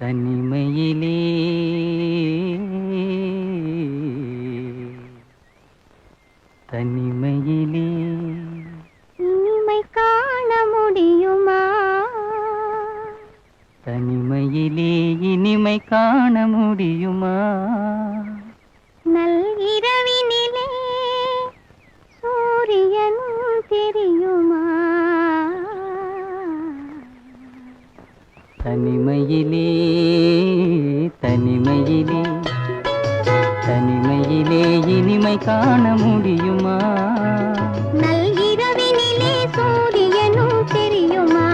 தனிமையிலே. தனிமையிலே. இனிமை காண முடியுமா? தனிமையிலே இனிமை காண முடியுமா? தனிமையிலே தனிமையிலே தனிமையிலே இனிமை காண முடியுமா? நல்கிரவினிலே சூரியனும் தெரியுமா?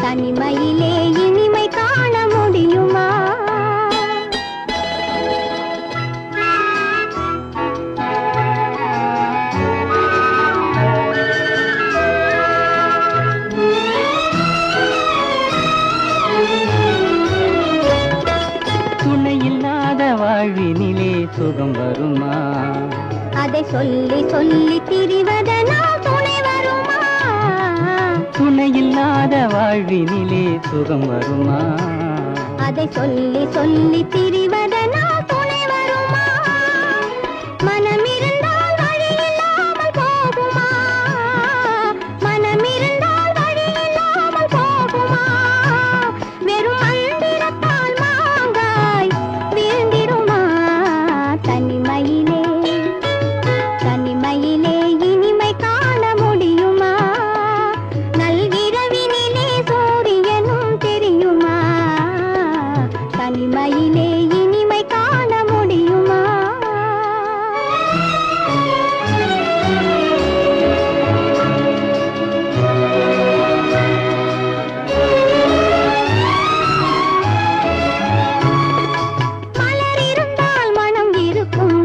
தனிமையிலே சுகம் வருமா? அதை சொல்லி சொல்லி திரிவதனால் துணை வருமா? துணை இல்லாத வாழ்வினிலே சுகம் வருமா? அதை சொல்லி சொல்லி திரிவதனால் துணை வருமா? மனம்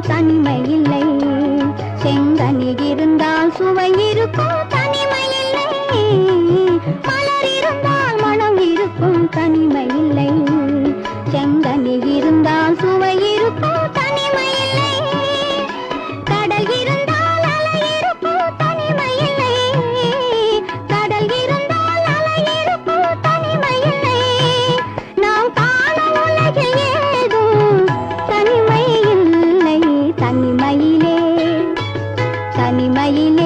தனிமை இல்லை. செங்கனில் இருந்தால் சுவை இருக்கும். தனிமையிலே தனிமையிலே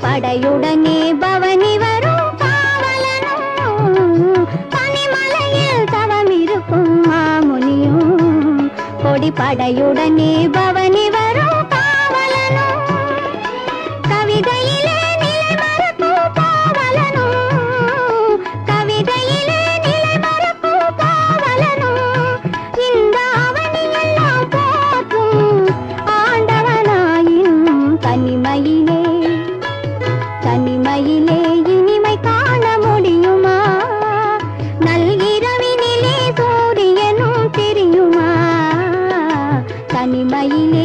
படையுடனே பவனி வரும் காவலனும் பனிமலையில் தவம் இருக்கும் மாமுனியும் கொடிப்படையுடனே பவனி தனிமையிலே இனிமை காண முடியுமா? நல்கிரவினிலே சூரியனும் தெரியுமா? தனிமையிலே